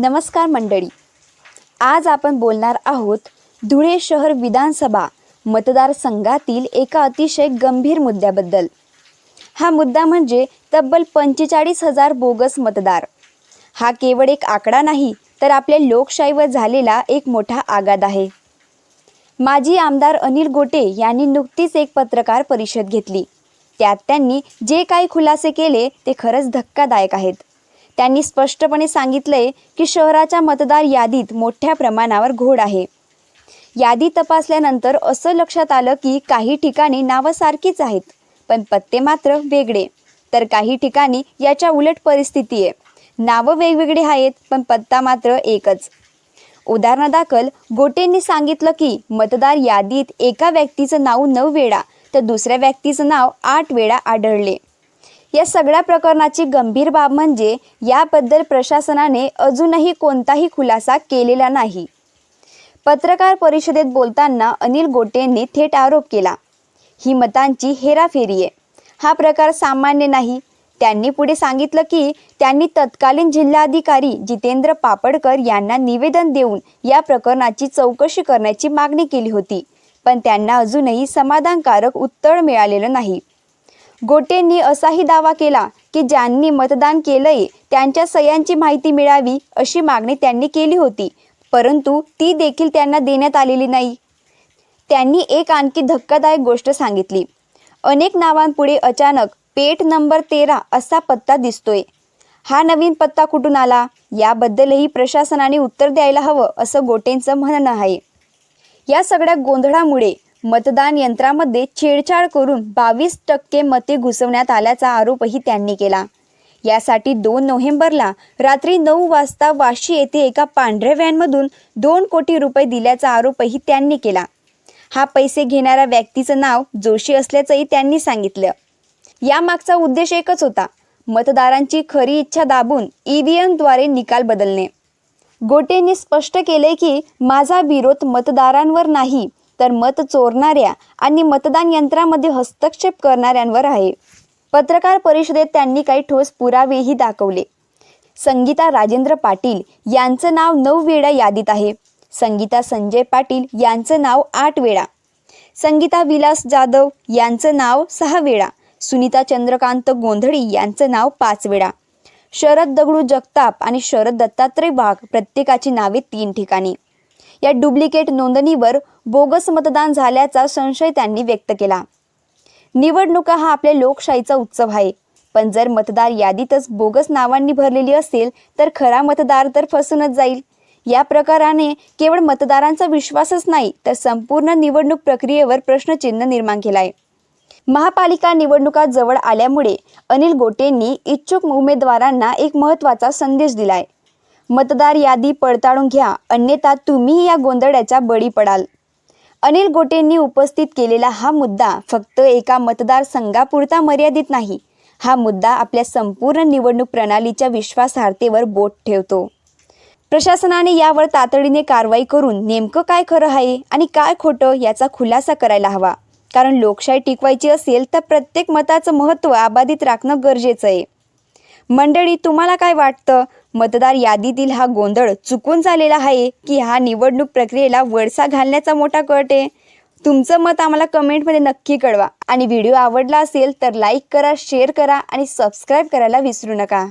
नमस्कार मंडळी. आज आपण बोलणार आहोत धुळे शहर विधानसभा मतदारसंघातील एका अतिशय गंभीर मुद्द्याबद्दल. हा मुद्दा म्हणजे तब्बल पंचेचाळीस हजार बोगस मतदार. हा केवळ एक आकडा नाही तर आपल्या लोकशाहीवर झालेला एक मोठा आघात आहे. माजी आमदार अनिल गोटे यांनी नुकतीच एक पत्रकार परिषद घेतली. त्यात त्यांनी जे काही खुलासे केले ते खरंच धक्कादायक आहेत. त्यांनी स्पष्टपणे सांगितलंय की शहराच्या मतदार यादीत मोठ्या प्रमाणावर घोड आहे. यादी तपासल्यानंतर असं लक्षात आलं की काही ठिकाणी नावं सारखीच आहेत पण पत्ते मात्र वेगळे. तर काही ठिकाणी याच्या उलट परिस्थिती आहे. नावं वेगवेगळी आहेत पण पत्ता मात्र एकच. उदाहरणादाखल गोटेंनी सांगितलं की मतदार यादीत एका व्यक्तीचं नाव नऊ वेळा तर दुसऱ्या व्यक्तीचं नाव आठ वेळा आढळले. या सगळ्या प्रकरणाची गंभीर बाब म्हणजे याबद्दल प्रशासनाने अजूनही कोणताही खुलासा केलेला नाही. पत्रकार परिषदेत बोलताना अनिल गोटेंनी थेट आरोप केला. ही मतांची हेराफेरी आहे. हा प्रकार सामान्य नाही. त्यांनी पुढे सांगितलं की त्यांनी तत्कालीन जिल्हाधिकारी जितेंद्र पापडकर यांना निवेदन देऊन या प्रकरणाची चौकशी करण्याची मागणी केली होती. पण त्यांना अजूनही समाधानकारक उत्तर मिळालेलं नाही. गोटेंनी असाही दावा केला की ज्यांनी मतदान केलंय त्यांच्या सह्यांची माहिती मिळावी अशी मागणी त्यांनी केली होती. परंतु ती देखील त्यांना देण्यात आलेली नाही. त्यांनी एक आणखी धक्कादायक गोष्ट सांगितली. अनेक नावांपुढे अचानक पेठ नंबर तेरा असा पत्ता दिसतोय. हा नवीन पत्ता कुठून आला? याबद्दलही प्रशासनाने उत्तर द्यायला हवं असं गोटेंचं म्हणणं आहे. या सगळ्या गोंधळामुळे मतदान यंत्रामध्ये छेडछाड करून बावीस टक्के मते घुसवण्यात आल्याचा आरोपही त्यांनी केला. यासाठी दोन नोव्हेंबरला रात्री नऊ वाजता वाशी येथे एका पांढऱ्या व्हॅनमधून दोन कोटी रुपये दिल्याचा आरोपही त्यांनी केला. हा पैसे घेणाऱ्या व्यक्तीचं नाव जोशी असल्याचंही त्यांनी सांगितलं. यामागचा उद्देश एकच होता मतदारांची खरी इच्छा दाबून ई एमद्वारे निकाल बदलणे. गोटेंनी स्पष्ट केले की माझा विरोध मतदारांवर नाही तर मत चोरणाऱ्या आणि मतदान यंत्रामध्ये हस्तक्षेप करणाऱ्यांवर आहे. पत्रकार परिषदेत त्यांनी काही ठोस पुरावेही दाखवले. संगीता राजेंद्र पाटील यांचं नाव नऊ वेळा यादीत आहे. संगीता संजय पाटील यांचं नाव आठ वेळा. संगीता विलास जाधव यांचं नाव सहा वेळा. सुनीता चंद्रकांत गोंधळी यांचं नाव पाच वेळा. शरद दगडू जगताप आणि शरद दत्तात्रय वाघ प्रत्येकाची नावे तीन ठिकाणी. या डुप्लिकेट नोंदणीवर बोगस मतदान झाल्याचा संशय त्यांनी व्यक्त केला. निवडणुका हा आपल्या लोकशाहीचा उत्सव आहे. पण जर मतदार यादीतच बोगस नावांनी भरलेली असेल तर खरा मतदार तर फसूनच जाईल. या प्रकाराने केवळ मतदारांचा विश्वासच नाही तर संपूर्ण निवडणूक प्रक्रियेवर प्रश्नचिन्ह निर्माण केला आहे महापालिका निवडणुका जवळ आल्यामुळे अनिल गोटेंनी इच्छुक उमेदवारांना एक महत्त्वाचा संदेश दिलाय. मतदार यादी पडताळून घ्या. अन्यथा तुम्हीही या गोंधळाच्या बळी पडाल. अनिल गोटेंनी उपस्थित केलेला हा मुद्दा फक्त एका मतदारसंघापुरता मर्यादित नाही. हा मुद्दा आपल्या संपूर्ण निवडणूक प्रणालीच्या विश्वासार्हतेवर बोट ठेवतो. प्रशासनाने यावर तातडीने कारवाई करून नेमकं काय खरं आहे आणि काय खोटं याचा खुलासा करायला हवा. कारण लोकशाही टिकवायची असेल तर प्रत्येक मताचं महत्त्व अबाधित राखणं गरजेचं आहे. मंडळी तुम्हाला काय वाटतं? मतदार यादीतील हा गोंधळ चुकून झालेला आहे की हा निवडणूक प्रक्रियेला वळसा घालण्याचा मोठा कट आहे. तुमचं मत आम्हाला कमेंटमध्ये नक्की कळवा. आणि व्हिडिओ आवडला असेल तर लाईक करा शेअर करा आणि सबस्क्राईब करायला विसरू नका.